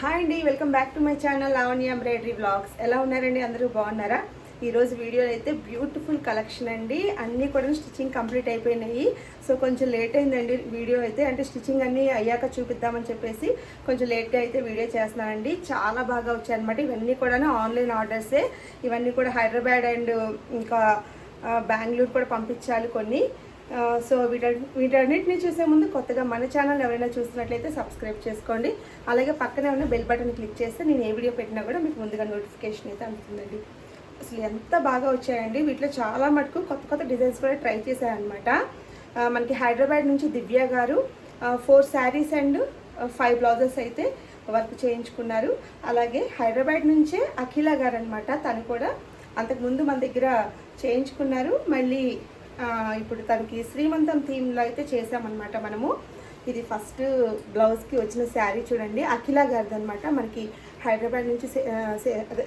Hi అండి welcome back to my channel Lavanya embroidery blogs ఎలా ఉన్నారండి? అందరూ బాగున్నారా? ఈరోజు వీడియో అయితే బ్యూటిఫుల్ కలెక్షన్ అండి. అన్నీ కూడా స్టిచ్చింగ్ కంప్లీట్ అయిపోయినాయి. సో కొంచెం లేట్ అయిందండి వీడియో అయితే. అంటే స్టిచ్చింగ్ అన్నీ అయ్యాక చూపిద్దామని చెప్పేసి కొంచెం లేట్గా అయితే వీడియో చేస్తున్నానండి చాలా బాగా వచ్చాయన్నమాట. ఇవన్నీ కూడా ఆన్లైన్ ఆర్డర్సే. ఇవన్నీ కూడా హైదరాబాద్ అండ్ ఇంకా బెంగళూరు కూడా పంపించాలి కొన్ని. సో వీట వీటన్నిటిని చూసే ముందు కొత్తగా మన ఛానల్ ఎవరైనా చూస్తున్నట్లయితే సబ్స్క్రైబ్ చేసుకోండి. అలాగే పక్కనే ఉన్న బెల్ బటన్ క్లిక్ చేస్తే నేను ఏ వీడియో పెట్టినా కూడా మీకు ముందుగా నోటిఫికేషన్ అయితే అందుతుందండి. అసలు ఎంత బాగా వచ్చాయండి. వీటిలో చాలా మటుకు కొత్త కొత్త డిజైన్స్ కూడా ట్రై చేశాయన్నమాట మనకి హైదరాబాద్ నుంచి దివ్య గారు four saris and five blouses అయితే వర్క్ చేయించుకున్నారు. అలాగే హైదరాబాద్ నుంచే అఖిల గారు అనమాట తను కూడా అంతకుముందు మన దగ్గర చేయించుకున్నారు. మళ్ళీ ఇప్పుడు తనకి శ్రీమంతం థీమ్లో అయితే చేసామన్నమాట మనము. ఇది ఫస్ట్ బ్లౌజ్కి వచ్చిన శారీ చూడండి. అఖిల గారిది అనమాట మనకి హైదరాబాద్ నుంచి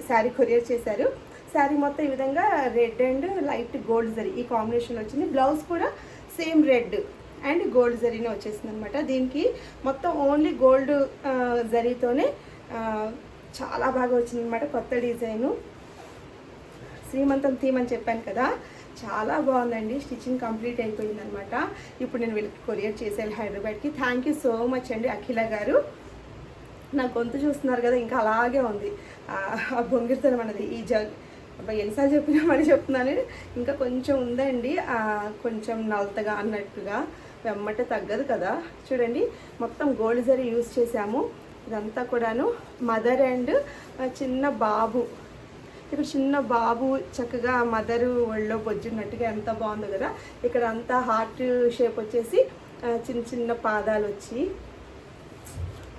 శారీ కొరియర్ చేశారు. శారీ మొత్తం ఈ విధంగా red and light gold zari ఈ కాంబినేషన్ వచ్చింది. బ్లౌజ్ కూడా సేమ్ రెడ్ అండ్ గోల్డ్ జరీనే వచ్చేసింది అనమాట దీనికి మొత్తం ఓన్లీ గోల్డ్ జరీతోనే చాలా బాగా వచ్చిందనమాట కొత్త డిజైను. శ్రీమంతం థీమ్ అని చెప్పాను కదా. చాలా బాగుందండి. స్టిచ్చింగ్ కంప్లీట్ అయిపోయింది అనమాట ఇప్పుడు నేను వీళ్ళకి కొరియర్ చేసేయాలి హైదరాబాద్కి. థ్యాంక్ యూ సో మచ్ అండి అఖిల గారు. నా గొంతు చూస్తున్నారు కదా ఇంకా అలాగే ఉంది. ఆ బొంగిరితనం అన్నది. ఈ జగ్ అబ్బాయి ఎన్నిసార్లు చెప్పినా మరి చెప్తున్నాను. ఇంకా కొంచెం ఉందండి. కొంచెం నలతగా అన్నట్టుగా. వెమ్మట తగ్గదు కదా. చూడండి మొత్తం గోల్డ్ జరీ యూస్ చేసాము ఇదంతా కూడాను మదర్ అండ్ చిన్న బాబు. ఇక్కడ చిన్న బాబు చక్కగా మదరు ఒళ్ళో బొజ్జున్నట్టుగా ఎంత బాగుందో కదా. ఇక్కడ అంతా హార్ట్ షేప్ వచ్చేసి చిన్న చిన్న పాదాలు వచ్చి.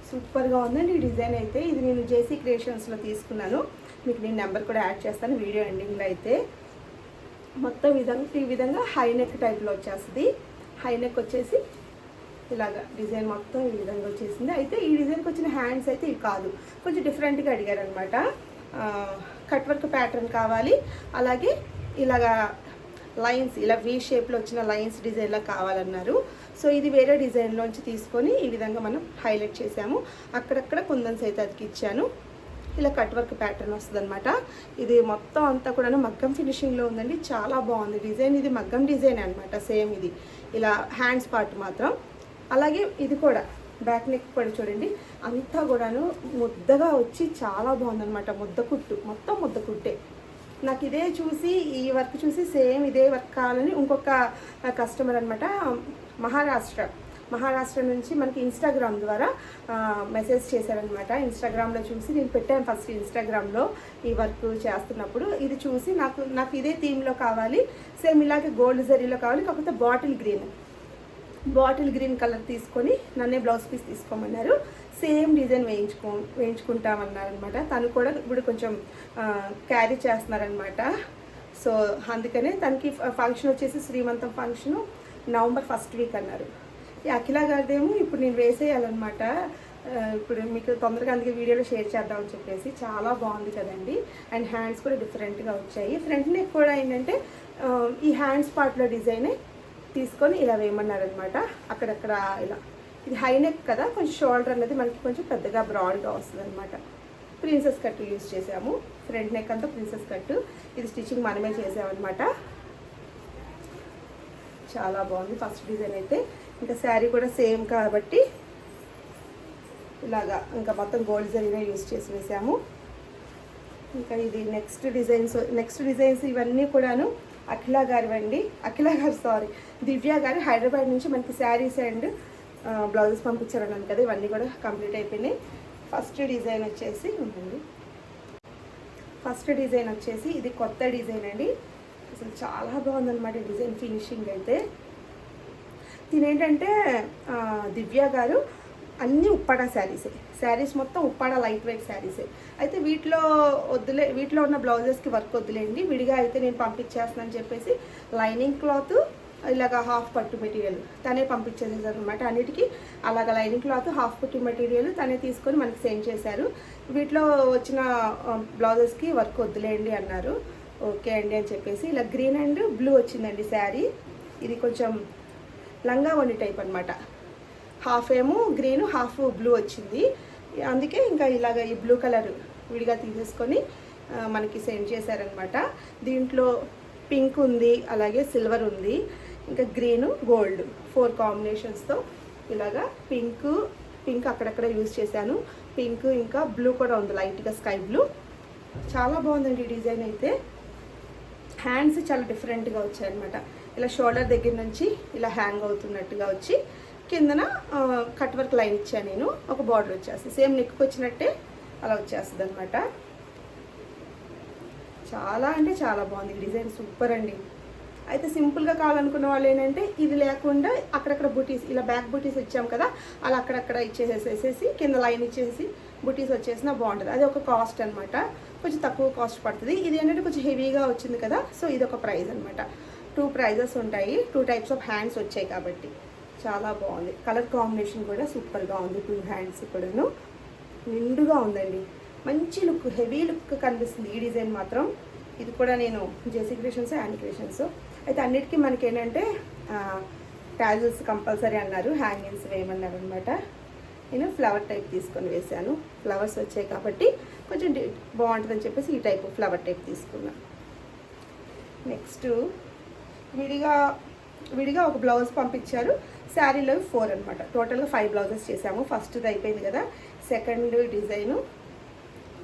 సూపర్గా ఉందండి ఈ డిజైన్ అయితే. ఇది నేను జేసీ క్రియేషన్స్లో తీసుకున్నాను. మీకు నేను నెంబర్ కూడా యాడ్ చేస్తాను వీడియో ఎండింగ్లో అయితే. మొత్తం విధంగా ఈ విధంగా హై నెక్ టైప్లో వచ్చేస్తుంది. హై నెక్ వచ్చేసి ఇలాగా డిజైన్ మొత్తం ఈ విధంగా వచ్చేసింది. అయితే ఈ డిజైన్కి వచ్చిన హ్యాండ్స్ అయితే ఇవి కాదు. కొంచెం డిఫరెంట్గా అడిగారనమాట. కట్ వర్క్ ప్యాటర్న్ కావాలి. అలాగే ఇలాగా లైన్స్ ఇలా వీ షేప్లో వచ్చిన లైన్స్ డిజైన్లా కావాలన్నారు. సో ఇది వేరే డిజైన్లోంచి తీసుకొని ఈ విధంగా మనం హైలైట్ చేసాము అక్కడక్కడ కుందన్స్ అయితే అతికిచ్చాను ఇలా కట్ వర్క్ ప్యాటర్న్ వస్తుందన్నమాట. ఇది మొత్తం అంతా కూడా మగ్గం ఫినిషింగ్లో ఉందండి. చాలా బాగుంది డిజైన్. ఇది మగ్గం డిజైన్ అనమాట సేమ్ ఇది. ఇలా హ్యాండ్స్ పార్ట్ మాత్రం. అలాగే ఇది కూడా బ్యాక్ నెక్ కూడా చూడండి. అంతా కూడాను ముద్దగా వచ్చి చాలా బాగుందన్నమాట. ముద్ద కుట్టు. మొత్తం ముద్ద కుట్టే. నాకు ఇదే చూసి ఈ వర్క్ చూసి సేమ్ ఇదే వర్క్ కావాలని ఇంకొక కస్టమర్ అనమాట మహారాష్ట్ర. మహారాష్ట్ర నుంచి మనకి ఇన్స్టాగ్రామ్ ద్వారా మెసేజ్ చేశారనమాట ఇన్స్టాగ్రామ్లో చూసి నేను పెట్టాను ఫస్ట్ ఇన్స్టాగ్రామ్లో ఈ వర్క్ చేస్తున్నప్పుడు. ఇది చూసి నాకు నాకు ఇదే థీమ్లో కావాలి. సేమ్ ఇలాగే గోల్డ్ జరీలో కావాలి కాకపోతే bottle green. Bottle green colour తీసుకొని నన్నే బ్లౌజ్ పీస్ తీసుకోమన్నారు. సేమ్ డిజైన్ వేయించుకో వేయించుకుంటామన్నారనమాట. తను కూడా ఇప్పుడు కొంచెం క్యారీ చేస్తున్నారనమాట. సో అందుకనే తనకి ఫంక్షన్ వచ్చేసి శ్రీమంతం ఫంక్షను నవంబర్ ఫస్ట్ వీక్ అన్నారు. ఈ అఖిల గారిదేమో ఇప్పుడు నేను వేసేయాలన్నమాట. ఇప్పుడు మీకు తొందరగా అందుకే వీడియోలో షేర్ చేద్దామని చెప్పేసి చాలా బాగుంది కదండి. అండ్ హ్యాండ్స్ కూడా డిఫరెంట్గా వచ్చాయి. ఫ్రంట్ నెక్ కూడా ఏంటంటే ఈ హ్యాండ్స్ పార్ట్లో డిజైనే తీసుకొని ఇలా వేయమన్నారనమాట అక్కడక్కడ ఇలా. ఇది హై నెక్ కదా కొంచెం షోల్డర్ అనేది మనకి కొంచెం పెద్దగా బ్రాడ్గా వస్తుంది అనమాట ప్రిన్సెస్ కట్ యూజ్ చేసాము. ఫ్రంట్ నెక్ అంతా ప్రిన్సెస్ కట్ ఇది స్టిచ్చింగ్ మనమే చేసామన్నమాట. చాలా బాగుంది ఫస్ట్ డిజైన్ అయితే. ఇంకా శారీ కూడా సేమ్ కాబట్టి ఇలాగా ఇంకా మొత్తం గోల్డ్ జరీనే యూజ్ చేసి వేసాము. ఇంకా ఇది నెక్స్ట్ డిజైన్స్ నెక్స్ట్ డిజైన్స్ ఇవన్నీ కూడాను అఖిల గారు అండి. అఖిల గారు సారీ దివ్య గారు హైదరాబాద్ నుంచి మనకి శారీస్ అండ్ బ్లౌజెస్ పంపించారన్నాను కదా ఇవన్నీ కూడా కంప్లీట్ అయిపోయినాయి. ఫస్ట్ డిజైన్ వచ్చేసి ఉందండి ఫస్ట్ డిజైన్ వచ్చేసి ఇది కొత్త డిజైన్ అండి. అసలు చాలా బాగుందన్నమాట డిజైన్ ఫినిషింగ్ అయితే. తినేంటంటే ఏంటంటే దివ్య గారు అన్నీ ఉప్పాడ శారీసే. శారీస్ మొత్తం ఉప్పాడ లైట్ వెయిట్ శారీసే. అయితే వీటిలో వద్దులే వీటిలో ఉన్న బ్లౌజెస్కి వర్క్ వద్దులేండి. విడిగా అయితే నేను పంపించేస్తానని చెప్పేసి లైనింగ్ క్లాత్ ఇలాగ హాఫ్ పట్టు మెటీరియల్ తనే పంపించేసేసారు అనమాట అన్నిటికీ అలాగ లైనింగ్ క్లాత్ హాఫ్ పట్టు మెటీరియల్ తనే తీసుకొని మనకి సెండ్ చేశారు. వీటిలో వచ్చిన బ్లౌజెస్కి వర్క్ వద్దులేండి అన్నారు. ఓకే అండి అని చెప్పేసి ఇలా గ్రీన్ అండ్ బ్లూ వచ్చిందండి శారీ. ఇది కొంచెం లంగా వండి టైప్ అనమాట హాఫ్ ఏమో గ్రీన్ హాఫ్ బ్లూ వచ్చింది. అందుకే ఇంకా ఇలాగ ఈ బ్లూ కలర్ విడిగా తీసేసుకొని మనకి సెండ్ చేశారనమాట. దీంట్లో పింక్ ఉంది అలాగే సిల్వర్ ఉంది ఇంకా గ్రీను గోల్డ్ ఫోర్ కాంబినేషన్స్తో ఇలాగా పింక్ పింక్ అక్కడక్కడ యూజ్ చేశాను. పింక్ ఇంకా బ్లూ కూడా ఉంది లైట్గా స్కై బ్లూ. చాలా బాగుందండి ఈ డిజైన్ అయితే. హ్యాండ్స్ చాలా డిఫరెంట్గా వచ్చాయన్నమాట. ఇలా షోల్డర్ దగ్గర నుంచి ఇలా హ్యాంగ్ అవుతున్నట్టుగా వచ్చి కిందన కట్ వర్క్ లైన్ ఇచ్చాను నేను. ఒక బార్డర్ వచ్చేస్తుంది. సేమ్ నెక్కి వచ్చినట్టే అలా వచ్చేస్తుంది అనమాట చాలా అంటే చాలా బాగుంది. డిజైన్ సూపర్ అండి. అయితే సింపుల్గా కావాలనుకున్న వాళ్ళు ఏంటంటే ఇది లేకుండా అక్కడక్కడ బుటీస్ ఇలా బ్యాక్ బుటీస్ ఇచ్చాం కదా అలా అక్కడక్కడ ఇచ్చేసేసేసి కింద లైన్ ఇచ్చేసి బుటీస్ వచ్చేసినా బాగుంటుంది. అది ఒక కాస్ట్ అనమాట కొంచెం తక్కువ కాస్ట్ పడుతుంది. ఇది ఏంటంటే కొంచెం హెవీగా వచ్చింది కదా సో ఇది ఒక ప్రైస్ అనమాట టూ ప్రైజెస్ ఉంటాయి. టూ టైప్స్ ఆఫ్ హ్యాండ్స్ వచ్చాయి కాబట్టి. చాలా బాగుంది. కలర్ కాంబినేషన్ కూడా సూపర్గా ఉంది టూ హ్యాండ్స్ కూడాను. నిండుగా ఉందండి. మంచి లుక్ హెవీ లుక్ కనిపిస్తుంది ఈ డిజైన్ మాత్రం. ఇది కూడా నేను జేసీ క్రియేషన్స్ హ్యాండ్ క్రియేషన్స్. అయితే అన్నిటికీ మనకి ఏంటంటే ట్యాజల్స్ కంపల్సరీ అన్నారు హ్యాంగింగ్స్ వేయమన్నారు అనమాట నేను ఫ్లవర్ టైప్ తీసుకొని వేశాను. ఫ్లవర్స్ వచ్చాయి కాబట్టి కొంచెం బాగుంటుందని చెప్పేసి ఈ టైప్ ఫ్లవర్ టైప్ తీసుకున్నాను నెక్స్ట్ విడిగా విడిగా ఒక బ్లౌజ్ పంపించారు. శారీలో ఫోర్ అనమాట టోటల్గా ఫైవ్ బ్లౌజెస్ చేసాము ఫస్ట్ది అయిపోయింది కదా. సెకండ్ డిజైను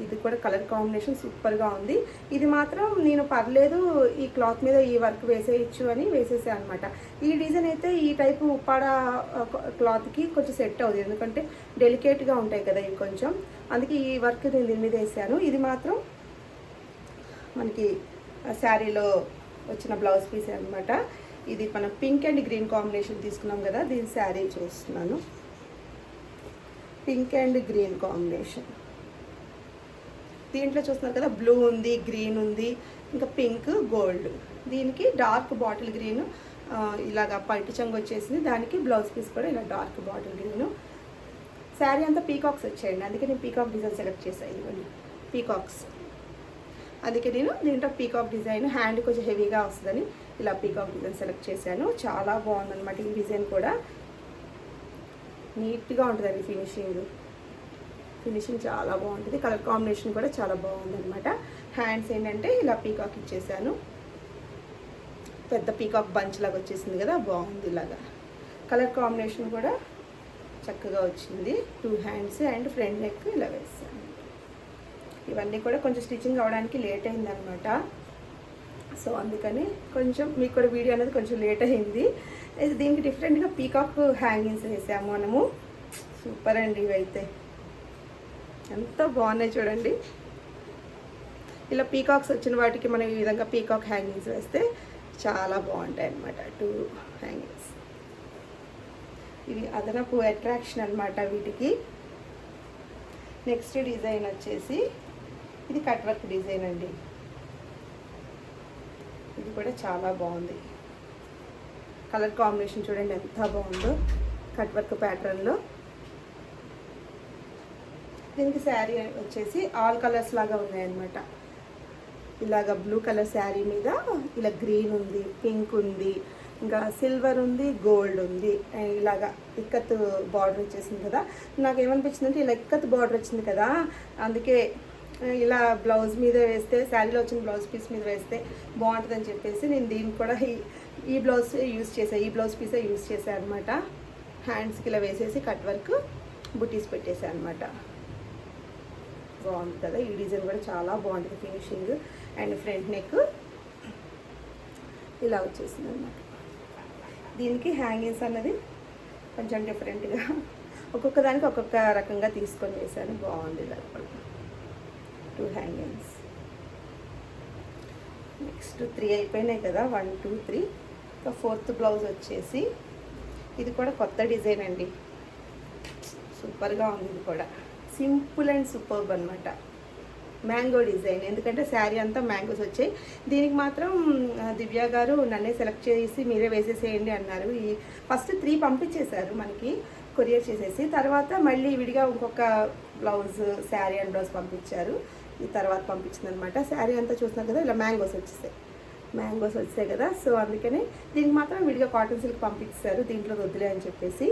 ఇది కూడా కలర్ కాంబినేషన్ సూపర్గా ఉంది. ఇది మాత్రం నేను పర్లేదు ఈ క్లాత్ మీద ఈ వర్క్ వేసేయచ్చు అని వేసేసాను అనమాట ఈ డిజైన్ అయితే ఈ టైపు ఉప్పాడ క్లాత్కి కొంచెం సెట్ అవుతుంది. ఎందుకంటే డెలికేట్గా ఉంటాయి కదా ఇవి కొంచెం. అందుకే ఈ వర్క్ నేను దీని మీద వేసాను. ఇది మాత్రం మనకి శారీలో వచ్చిన బ్లౌజ్ పీస్ అనమాట ఇది మనం పింక్ అండ్ గ్రీన్ కాంబినేషన్ తీసుకున్నాం కదా దీని శారీ చూస్తున్నాను. Pink and green combination. దీంట్లో చూస్తున్నారు కదా బ్లూ ఉంది గ్రీన్ ఉంది ఇంకా పింక్ గోల్డ్. దీనికి డార్క్ బాటిల్ గ్రీన్ ఇలాగ పైటి చంగు వచ్చేసింది. దానికి బ్లౌజ్ పీస్ కూడా ఇలా డార్క్ బాటిల్ గ్రీను. శారీ అంతా పీకాక్స్ వచ్చాయండి. అందుకే నేను పీకాక్ డిజైన్ సెలెక్ట్ చేశాను ఇదిగోండి పీకాక్స్. అందుకే నేను దీంట్లో పీకాక్ డిజైన్ హ్యాండ్ కొంచెం హెవీగా వస్తుందని ఇలా పీకాక్ డిజైన్ సెలెక్ట్ చేశాను. చాలా బాగుందన్నమాట ఈ డిజైన్ కూడా. నీట్గా ఉంటుందండి ఫినిషింగ్ ఫినిషింగ్ చాలా బాగుంటుంది. కలర్ కాంబినేషన్ కూడా చాలా బాగుందన్నమాట. హ్యాండ్స్ ఏంటంటే ఇలా పీకాక్ ఇచ్చేసాను. పెద్ద పీకాక్ బంచ్ లాగా వచ్చేసింది కదా బాగుంది ఇలాగా. కలర్ కాంబినేషన్ కూడా చక్కగా వచ్చింది. Two hands and front neck ఇలా వేసాను. ఇవన్నీ కూడా కొంచెం స్టిచ్చింగ్ అవ్వడానికి లేట్ అయిందనమాట సో అందుకని కొంచెం మీకు కూడా వీడియో అనేది కొంచెం లేట్ అయింది. అయితే దీనికి డిఫరెంట్గా పీకాక్ హ్యాంగింగ్స్ వేసాము మనము. సూపర్ అండి ఇవైతే. ఎంత బాగున్నాయి చూడండి. ఇలా పీకాక్స్ వచ్చిన వాటికి మనం ఈ విధంగా పీకాక్ హ్యాంగింగ్స్ వేస్తే చాలా బాగుంటాయి అన్నమాట టూ హ్యాంగింగ్స్ ఇవి అదనపు అట్రాక్షన్ అనమాట వీటికి. నెక్స్ట్ డిజైన్ వచ్చేసి ఇది కట్ వర్క్ డిజైన్ అండి. ఇది కూడా చాలా బాగుంది. కలర్ కాంబినేషన్ చూడండి ఎంత బాగుందో. కట్ వర్క్ ప్యాటర్న్లో దీనికి శారీ వచ్చేసి ఆల్ కలర్స్ లాగా ఉన్నాయన్నమాట. ఇలాగ బ్లూ కలర్ శారీ మీద ఇలా గ్రీన్ ఉంది పింక్ ఉంది ఇంకా సిల్వర్ ఉంది గోల్డ్ ఉంది. ఇలాగా ఇక్కత్ బార్డర్ వచ్చేసింది కదా. నాకు ఏమనిపించింది అంటే ఇలా ఇక్కత్ బార్డర్ వచ్చింది కదా. అందుకే ఇలా బ్లౌజ్ మీద వేస్తే శారీలో వచ్చిన బ్లౌజ్ పీస్ మీద వేస్తే బాగుంటుందని చెప్పేసి నేను దీన్ని కూడా ఈ ఈ బ్లౌజ్ యూస్ చేసాను ఈ బ్లౌజ్ పీసే యూస్ చేశాను అనమాట హ్యాండ్స్కి ఇలా వేసేసి కట్ వర్క్ బుటీస్ పెట్టేసాను అనమాట బాగుంది కదా? ఈ డిజైన్ కూడా చాలా బాగుంటుంది ఫినిషింగ్ అండ్ ఫ్రంట్ నెక్. ఇలా వచ్చేసింది అనమాట దీనికి హ్యాంగింగ్స్ అన్నది కొంచెం డిఫరెంట్గా ఒక్కొక్క దానికి ఒక్కొక్క రకంగా తీసుకొని వేసాను బాగుంది ఇలా కూడా టూ హ్యాంగింగ్స్. నెక్స్ట్ త్రీ అయిపోయినాయి కదా వన్ టూ త్రీ. ఇంకా ఫోర్త్ బ్లౌజ్ వచ్చేసి ఇది కూడా కొత్త డిజైన్ అండి. సూపర్గా ఉంది ఇది కూడా. సింపుల్ అండ్ సూపర్బ్ అనమాట మ్యాంగో డిజైన్. ఎందుకంటే శారీ అంతా మ్యాంగోస్ వచ్చాయి. దీనికి మాత్రం దివ్య గారు నన్నే సెలెక్ట్ చేసి మీరే వేసేసేయండి అన్నారు. ఈ ఫస్ట్ త్రీ పంపించేశారు మనకి. కొరియర్ చేసేసి తర్వాత మళ్ళీ విడిగా ఇంకొక బ్లౌజ్ శారీ అండ్ బ్లౌజ్ పంపించారు. ఈ తర్వాత పంపించింది అనమాట శారీ అంతా చూస్తున్నాం కదా ఇలా మ్యాంగోస్ వచ్చేసాయి. మ్యాంగోస్ వచ్చాయి కదా సో అందుకని దీనికి మాత్రం విడిగా కాటన్ సిల్క్ పంపించారు దీంట్లో వద్దులే అని చెప్పేసి.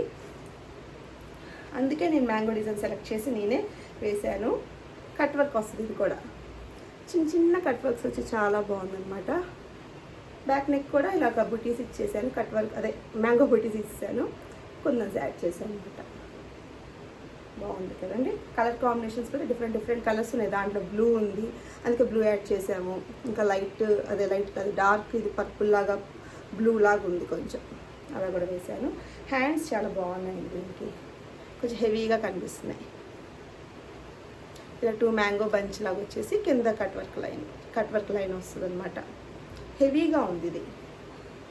అందుకే నేను మ్యాంగో డిజైన్ సెలెక్ట్ చేసి నేనే వేశాను. కట్ వర్క్ వస్తుంది ఇది కూడా. చిన్న చిన్న కట్ వర్క్స్ వచ్చి చాలా బాగుందన్నమాట బ్యాక్ నెక్ కూడా ఇలాగ బుటీస్ ఇచ్చేసాను కట్ వర్క్ అదే మ్యాంగో బుటీస్ ఇచ్చేసాను. కొంచెం యాడ్ చేశాను అనమాట బాగుంది కదండి. కలర్ కాంబినేషన్స్ కూడా డిఫరెంట్ డిఫరెంట్ కలర్స్ ఉన్నాయి. దాంట్లో బ్లూ ఉంది. అందుకే బ్లూ యాడ్ చేసాము ఇంకా లైట్ అదే లైట్ కాదు డార్క్ ఇది పర్పుల్ లాగా బ్లూ లాగా ఉంది కొంచెం. అలా కూడా వేశాను. హ్యాండ్స్ చాలా బాగున్నాయి దీనికి. కొంచెం హెవీగా కనిపిస్తున్నాయి. ఇలా టూ మ్యాంగో బంచ్ లాగా వచ్చేసి కింద cut work line cut work line వస్తుంది అనమాట హెవీగా ఉంది ఇది.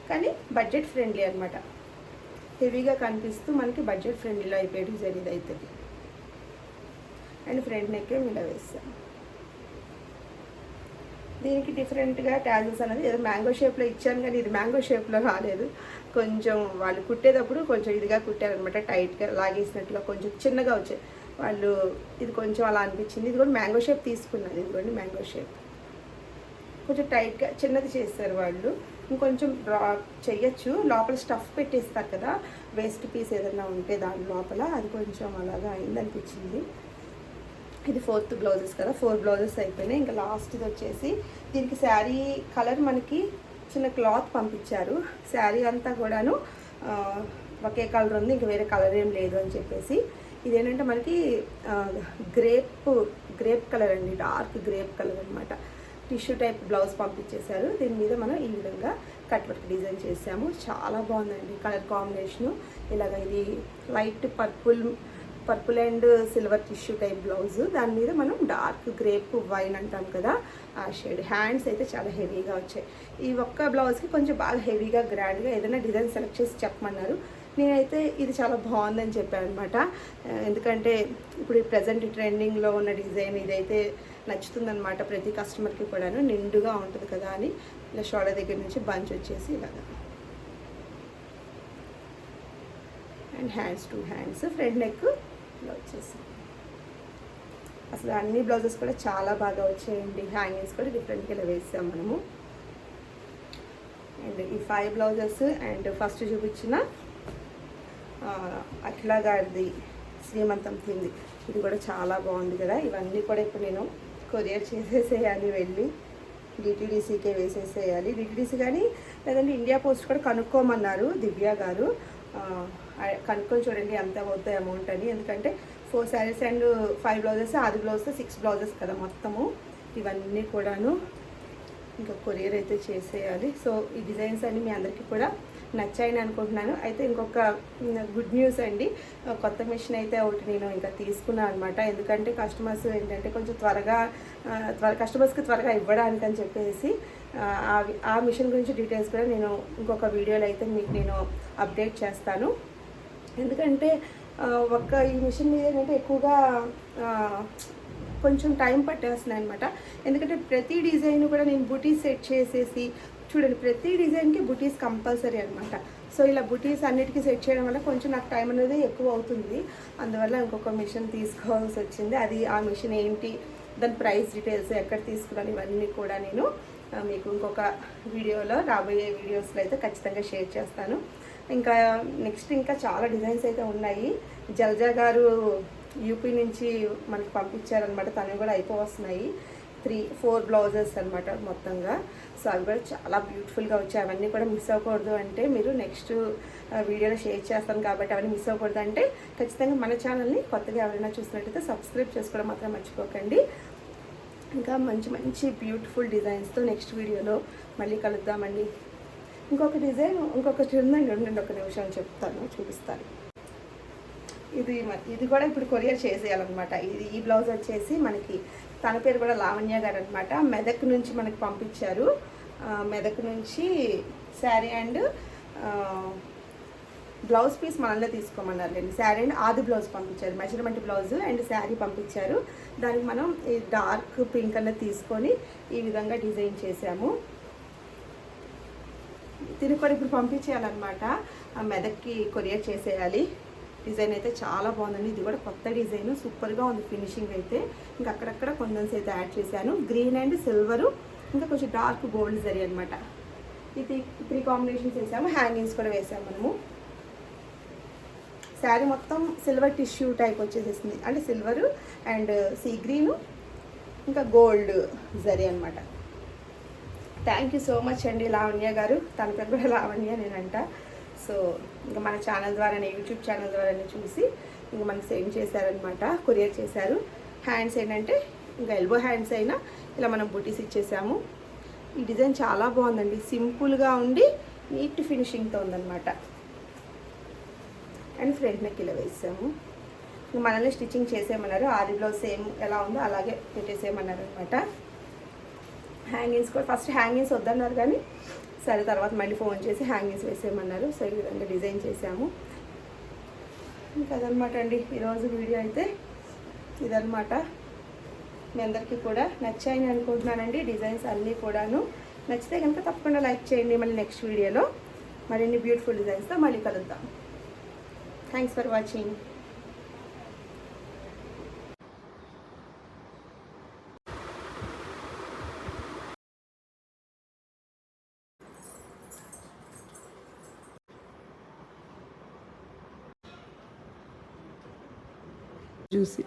కానీ బడ్జెట్ ఫ్రెండ్లీ అనమాట హెవీగా కనిపిస్తూ మనకి బడ్జెట్ ఫ్రెండ్లీలో అయిపోయే డిజైన్ ఇది అవుతుంది అండ్ ఫ్రంట్ నెక్ ఇలా వేస్తాం. దీనికి డిఫరెంట్గా ట్యాజెస్ అనేది ఏదో మ్యాంగో షేప్లో ఇచ్చాను కానీ ఇది మ్యాంగో షేప్లో రాలేదు. కొంచెం వాళ్ళు కుట్టేటప్పుడు కొంచెం ఇదిగా కుట్టారనమాట టైట్గా లాగేసినట్లు కొంచెం చిన్నగా వచ్చాయి. వాళ్ళు ఇది కొంచెం అలా అనిపించింది. ఇది కూడా మ్యాంగో షేప్ తీసుకున్నది ఇదిగోండి మ్యాంగో షేప్ కొంచెం టైట్గా చిన్నది చేస్తారు వాళ్ళు. ఇంకొంచెం డ్రా చెయ్యొచ్చు. లోపల స్టఫ్ పెట్టేస్తారు కదా. వేస్ట్ పీస్ ఏదైనా ఉంటే దాని లోపల. అది కొంచెం అలాగా అయిందనిపించింది. ఇది ఫోర్త్ బ్లౌజెస్ కదా. ఫోర్ బ్లౌజెస్ అయిపోయినాయి. ఇంకా లాస్ట్ది వచ్చేసి దీనికి శారీ కలర్ మనకి చిన్న క్లాత్ పంపించారు. శారీ అంతా కూడాను ఒకే కలర్ ఉంది. ఇంకా వేరే కలర్ ఏం లేదు అని చెప్పేసి. ఇదేంటంటే మనకి గ్రేప్ గ్రేప్ కలర్ అండి. డార్క్ గ్రేప్ కలర్ అనమాట టిష్యూ టైప్ బ్లౌజ్ పంపించేశారు. దీని మీద మనం ఈ విధంగా కట్ వర్క్ డిజైన్ చేసాము చాలా బాగుందండి కలర్ కాంబినేషను. ఇలాగ ఇది light purple purple and silver tissue type blouse. దాని మీద మనం డార్క్ గ్రేప్ వైన్ అంటాం కదా ఆ షేడ్. హ్యాండ్స్ అయితే చాలా హెవీగా వచ్చాయి. ఈ ఒక్క బ్లౌజ్కి కొంచెం బాగా హెవీగా గ్రాండ్గా ఏదైనా డిజైన్ సెలెక్ట్ చేసి చెప్పమన్నారు. నేనైతే ఇది చాలా బాగుందని చెప్పాను అనమాట ఎందుకంటే ఇప్పుడు ప్రజెంట్ ట్రెండింగ్లో ఉన్న డిజైన్ ఇదైతే నచ్చుతుందన్నమాట ప్రతి కస్టమర్కి కూడాను. నిండుగా ఉంటుంది కదా అని ఇలా షోల్డర్ దగ్గర నుంచి బంచ్ వచ్చేసి ఇలాగా. And hands two hands. Front neck ఇలా వచ్చేసి. అసలు అన్ని బ్లౌజెస్ కూడా చాలా బాగా వచ్చాయండి. హ్యాంగింగ్స్ కూడా డిఫరెంట్గా ఇలా వేసాం మనము. అండ్ ఈ ఫైవ్ బ్లౌజెస్ అండ్ ఫస్ట్ చూపించిన అఖిలా గారిది శ్రీమంతం తింది ఇది కూడా చాలా బాగుంది కదా. ఇవన్నీ కూడా ఇప్పుడు నేను కొరియర్ చేసేసేయాలి వెళ్ళి. డిటీడీసీకే వేసేసేయాలి. డిటీడీసీ కానీ లేదంటే ఇండియా పోస్ట్ కూడా కనుక్కోమన్నారు దివ్య గారు. కనుక్కొని చూడండి ఎంత అవుతాయి అమౌంట్ అని. ఎందుకంటే four saris and five blouses ఆరు బ్లౌజెస్ సిక్స్ బ్లౌజెస్ కదా మొత్తము. ఇవన్నీ కూడాను ఇంకా కొరియర్ అయితే చేసేయాలి. సో ఈ డిజైన్స్ అన్నీ మీ అందరికీ కూడా నచ్చాయని అనుకుంటున్నాను. అయితే ఇంకొక గుడ్ న్యూస్ అండి. కొత్త మిషన్ అయితే ఒకటి నేను ఇంకా తీసుకున్నాను అనమాట ఎందుకంటే కస్టమర్స్ ఏంటంటే కొంచెం త్వరగా త్వర కస్టమర్స్కి త్వరగా ఇవ్వడానికి అని చెప్పేసి ఆ, ఆ- మిషన్ గురించి డీటెయిల్స్ కూడా నేను ఇంకొక వీడియోలో అయితే మీకు నేను అప్డేట్ చేస్తాను. ఎందుకంటే ఒక్క ఈ మిషన్ మీద ఏంటంటే ఎక్కువగా కొంచెం టైం పట్టేస్తున్నాయి అనమాట ఎందుకంటే ప్రతి డిజైన్ కూడా నేను బుటీస్ సెట్ చేసేసి చూడండి ప్రతి డిజైన్కి బుటీస్ కంపల్సరీ అనమాట సో ఇలా బుటీస్ అన్నిటికీ సెట్ చేయడం వల్ల కొంచెం నాకు టైం అనేది ఎక్కువ అవుతుంది. అందువల్ల ఇంకొక మిషన్ తీసుకోవాల్సి వచ్చింది. అది ఆ మిషన్ ఏంటి దాని ప్రైస్ డీటెయిల్స్ ఎక్కడ తీసుకున్నాను ఇవన్నీ కూడా నేను మీకు ఇంకొక వీడియోలో రాబోయే వీడియోస్లో అయితే ఖచ్చితంగా షేర్ చేస్తాను. ఇంకా నెక్స్ట్ ఇంకా చాలా డిజైన్స్ అయితే ఉన్నాయి. జల్జా గారు యూపీ నుంచి మనకి పంపించారనమాట తను కూడా అయిపోవస్తున్నాయి. త్రీ ఫోర్ బ్లౌజెస్ అనమాట మొత్తంగా. సో అవి కూడా చాలా బ్యూటిఫుల్గా వచ్చాయి. అవన్నీ కూడా మిస్ అవ్వకూడదు అంటే మీరు నెక్స్ట్ వీడియోలో షేర్ చేస్తాను కాబట్టి అవన్నీ మిస్ అవ్వకూడదు అంటే ఖచ్చితంగా మన ఛానల్ని కొత్తగా ఎవరైనా చూసినట్టయితే సబ్స్క్రైబ్ చేసుకోవడం మాత్రం మర్చిపోకండి. ఇంకా మంచి మంచి బ్యూటిఫుల్ డిజైన్స్తో నెక్స్ట్ వీడియోలో మళ్ళీ కలుద్దామండి. ఇంకొక డిజైన్ ఇంకొకటి ఉందండి ఉండండి ఒక నిమిషం చెప్తాను చూపిస్తాను. ఇది ఇది కూడా ఇప్పుడు కొరియర్ చేసేయాలన్నమాట. ఇది ఈ బ్లౌజ్ వచ్చేసి మనకి తన పేరు కూడా లావణ్య గారు అనమాట మెదక్ నుంచి మనకి పంపించారు. మెదక్ నుంచి శారీ అండ్ బ్లౌజ్ పీస్ మనల్నే తీసుకోమన్నారు లేండి. శారీ అండ్ ఆది బ్లౌజ్ పంపించారు. మెజర్మెంట్ బ్లౌజ్ అండ్ శారీ పంపించారు. దానికి మనం ఈ డార్క్ పింక్ అన్నది తీసుకొని ఈ విధంగా డిజైన్ చేసాము తిరుపతి ఇప్పుడు పంపించేయాలన్నమాట. ఆ మెదక్కి కొరియర్ చేసేయాలి. డిజైన్ అయితే చాలా బాగుందండి. ఇది కూడా కొత్త డిజైన్ సూపర్గా ఉంది ఫినిషింగ్ అయితే. ఇంకా అక్కడక్కడ కొందన్స్ అయితే యాడ్ చేశాను. గ్రీన్ అండ్ సిల్వరు ఇంకా కొంచెం డార్క్ గోల్డ్ జరీ అనమాట ఇది త్రీ కాంబినేషన్స్ వేసాము హ్యాంగింగ్స్ కూడా వేసాము మనము. శారీ మొత్తం సిల్వర్ టిష్యూ టైప్ వచ్చేసేసింది. అంటే సిల్వరు అండ్ సీ గ్రీను ఇంకా గోల్డ్ జరీ అనమాట థ్యాంక్ యూ సో మచ్ అండి లావణ్య గారు. తన పేరు కూడా లావణ్య నేనంట. సో ఇంకా మన ఛానల్ ద్వారానే యూట్యూబ్ ఛానల్ ద్వారానే చూసి ఇంకా మనకి సెండ్ చేశారనమాట కొరియర్ చేశారు. హ్యాండ్స్ ఏంటంటే ఇంకా ఎల్బో హ్యాండ్స్ అయినా ఇలా మనం బుటీస్ ఇచ్చేసాము. ఈ డిజైన్ చాలా బాగుందండి. సింపుల్గా ఉండి నీట్ ఫినిషింగ్తో ఉందన్నమాట. అండ్ ఫ్రంట్ నెక్ ఇలా వేసాము. మనల్ని స్టిచ్చింగ్ చేసేయమన్నారు. ఆది బ్లౌజ్ సేమ్ ఎలా ఉందో అలాగే పెట్టేసేయమన్నారు అనమాట హ్యాంగింగ్స్ కూడా ఫస్ట్ హ్యాంగింగ్స్ వద్దన్నారు కానీ సరే తర్వాత మళ్ళీ ఫోన్ చేసి హ్యాంగింగ్స్ వేసేయమన్నారు. సో ఈ విధంగా డిజైన్ చేసాము ఇంకదనమాట అండి. ఈరోజు వీడియో అయితే ఇదనమాట. మీ అందరికీ కూడా నచ్చాయని అనుకుంటున్నానండి. డిజైన్స్ అన్నీ కూడాను. నచ్చితే కనుక తప్పకుండా లైక్ చేయండి మళ్ళీ నెక్స్ట్ వీడియోలో మరిన్ని బ్యూటిఫుల్ డిజైన్స్తో మళ్ళీ కలుద్దాం. Thanks for watching juicy